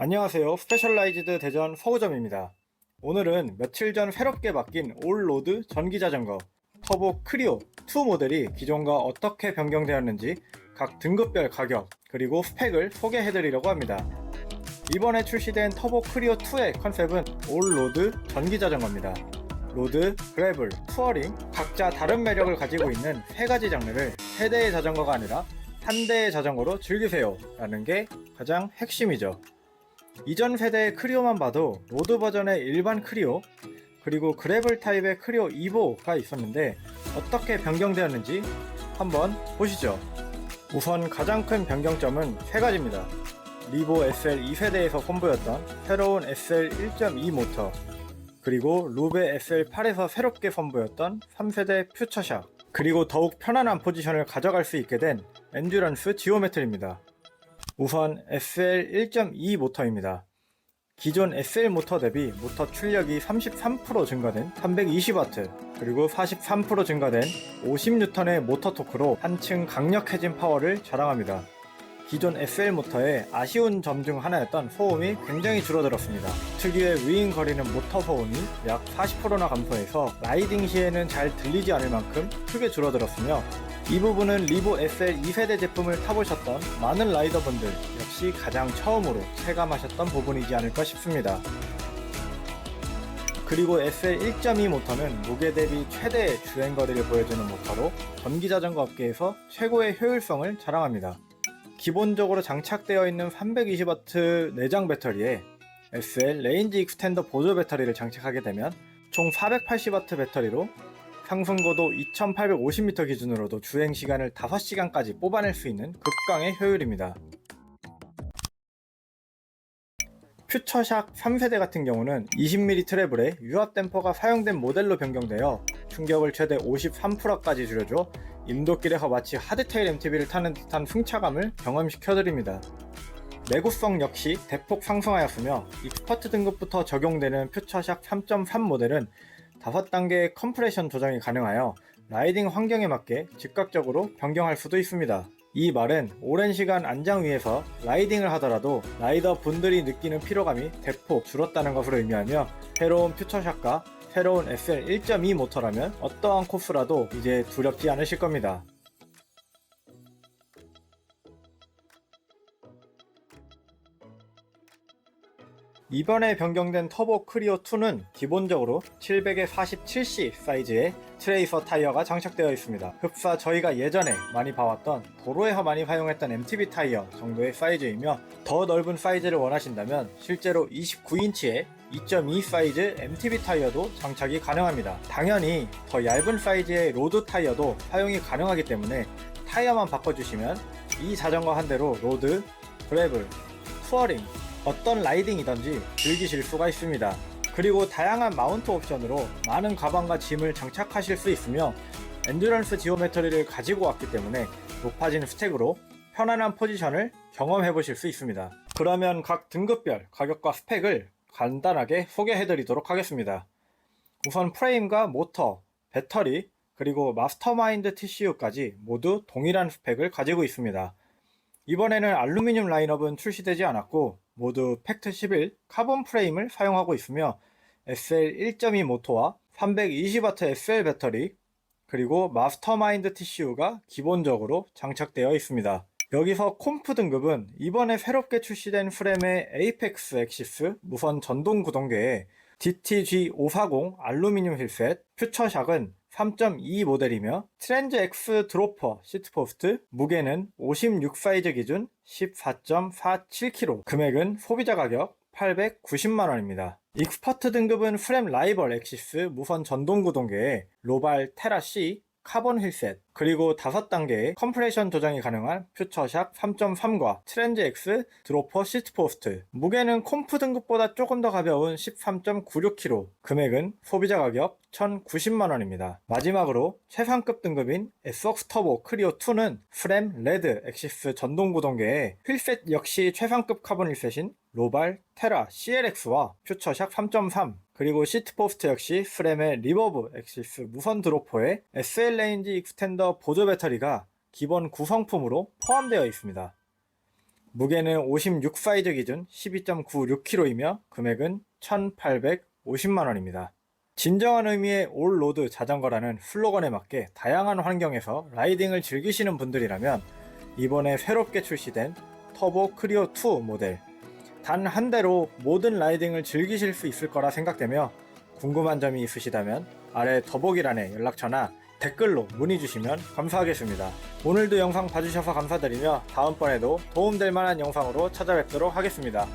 안녕하세요. 스페셜라이즈드 대전 서구점입니다. 오늘은 며칠 전 새롭게 바뀐 올로드 전기자전거 터보 크리오 2 모델이 기존과 어떻게 변경되었는지 각 등급별 가격 그리고 스펙을 소개해드리려고 합니다. 이번에 출시된 터보 크리오 2의 컨셉은 올로드 전기자전거입니다. 로드, 그래블, 투어링 각자 다른 매력을 가지고 있는 세 가지 장르를 세 대의 자전거가 아니라 한 대의 자전거로 즐기세요 라는 게 가장 핵심이죠. 이전 세대의 크리오만 봐도 로드 버전의 일반 크리오 그리고 그래블 타입의 크리오 이보가 있었는데 어떻게 변경되었는지 한번 보시죠. 우선 가장 큰 변경점은 세 가지입니다. 리보 SL 2세대에서 선보였던 새로운 SL 1.2 모터 그리고 루베 SL8에서 새롭게 선보였던 3세대 퓨처샷 그리고 더욱 편안한 포지션을 가져갈 수 있게 된 엔듀런스 지오메트리입니다. 우선 SL 1.2 모터입니다. 기존 SL 모터 대비 모터 출력이 33% 증가된 320W 그리고 43% 증가된 50N의 모터 토크로 한층 강력해진 파워를 자랑합니다. 기존 SL 모터의 아쉬운 점 중 하나였던 소음이 굉장히 줄어들었습니다. 특유의 윙 거리는 모터 소음이 약 40%나 감소해서 라이딩 시에는 잘 들리지 않을 만큼 크게 줄어들었으며 이 부분은 리보 SL 2세대 제품을 타보셨던 많은 라이더분들 역시 가장 처음으로 체감하셨던 부분이지 않을까 싶습니다. 그리고 SL 1.2 모터는 무게 대비 최대의 주행거리를 보여주는 모터로 전기자전거 업계에서 최고의 효율성을 자랑합니다. 기본적으로 장착되어 있는 320W 내장 배터리에 SL 레인지 익스텐더 보조 배터리를 장착하게 되면 총 480W 배터리로 상승고도 2850m 기준으로도 주행 시간을 5시간까지 뽑아낼 수 있는 극강의 효율입니다. 퓨처샥 3세대 같은 경우는 20mm 트래블에 유압 댐퍼가 사용된 모델로 변경되어 충격을 최대 53%까지 줄여줘 인도길에서 마치 하드테일 MTB를 타는 듯한 승차감을 경험시켜드립니다. 내구성 역시 대폭 상승하였으며 익스퍼트 등급부터 적용되는 퓨처샥 3.3 모델은 5단계의 컴프레션 조정이 가능하여 라이딩 환경에 맞게 즉각적으로 변경할 수도 있습니다. 이 말은 오랜 시간 안장 위에서 라이딩을 하더라도 라이더 분들이 느끼는 피로감이 대폭 줄었다는 것으로 의미하며 새로운 퓨처샷과 새로운 SL 1.2 모터라면 어떠한 코스라도 이제 두렵지 않으실 겁니다. 이번에 변경된 터보 크리오 2는 기본적으로 700에 47C 사이즈의 트레이서 타이어가 장착되어 있습니다. 흡사 저희가 예전에 많이 봐왔던 도로에서 많이 사용했던 MTB 타이어 정도의 사이즈이며 더 넓은 사이즈를 원하신다면 실제로 29인치의 2.2 사이즈 MTB 타이어도 장착이 가능합니다. 당연히 더 얇은 사이즈의 로드 타이어도 사용이 가능하기 때문에 타이어만 바꿔주시면 이 자전거 한 대로 로드, 그래블, 투어링, 어떤 라이딩이든지 즐기실 수가 있습니다. 그리고 다양한 마운트 옵션으로 많은 가방과 짐을 장착하실 수 있으며 엔듀런스 지오메트리를 가지고 왔기 때문에 높아진 스택으로 편안한 포지션을 경험해 보실 수 있습니다. 그러면 각 등급별 가격과 스펙을 간단하게 소개해 드리도록 하겠습니다. 우선 프레임과 모터, 배터리, 그리고 마스터마인드 TCU까지 모두 동일한 스펙을 가지고 있습니다. 이번에는 알루미늄 라인업은 출시되지 않았고 모두 팩트 11 카본 프레임을 사용하고 있으며 SL 1.2 모터와 320W SL 배터리 그리고 마스터마인드 TCU가 기본적으로 장착되어 있습니다. 여기서 콤프 등급은 이번에 새롭게 출시된 프렘의 에이펙스 엑시스 무선 전동 구동계에 DTG540 알루미늄 힐셋, 퓨처샥은 3.2 모델이며 트렌즈 X 드로퍼 시트포스트 무게는 56 사이즈 기준 14.47kg 금액은 소비자 가격 890만원입니다. 익스퍼트 등급은 프렘 라이벌 엑시스 무선 전동 구동계에 로발 테라 C 카본 힐셋 그리고 5단계의 컴프레션 조정이 가능한 퓨처샥 3.3과 트렌즈 X 드로퍼 시트 포스트. 무게는 콤프 등급보다 조금 더 가벼운 13.96kg 금액은 소비자 가격 1,090만원입니다. 마지막으로 최상급 등급인 에석스 터보 크리오 2는 프렘 레드 엑시스 전동 구동계에 휠셋 역시 최상급 카본 힐셋인 로발 테라 CLX와 퓨처샥 3.3 그리고 시트 포스트 역시 프렘의 리버브 엑시스 무선 드로퍼에 SL 레인지 익스텐더 보조 배터리가 기본 구성품으로 포함되어 있습니다. 무게는 56 사이즈 기준 12.96kg이며 금액은 1,850만원입니다. 진정한 의미의 올 로드 자전거라는 슬로건에 맞게 다양한 환경에서 라이딩을 즐기시는 분들이라면 이번에 새롭게 출시된 터보 크리오 2 모델 단 한 대로 모든 라이딩을 즐기실 수 있을 거라 생각되며 궁금한 점이 있으시다면 아래 더보기란에 연락처나 댓글로 문의 주시면 감사하겠습니다. 오늘도 영상 봐주셔서 감사드리며 다음번에도 도움될 만한 영상으로 찾아뵙도록 하겠습니다.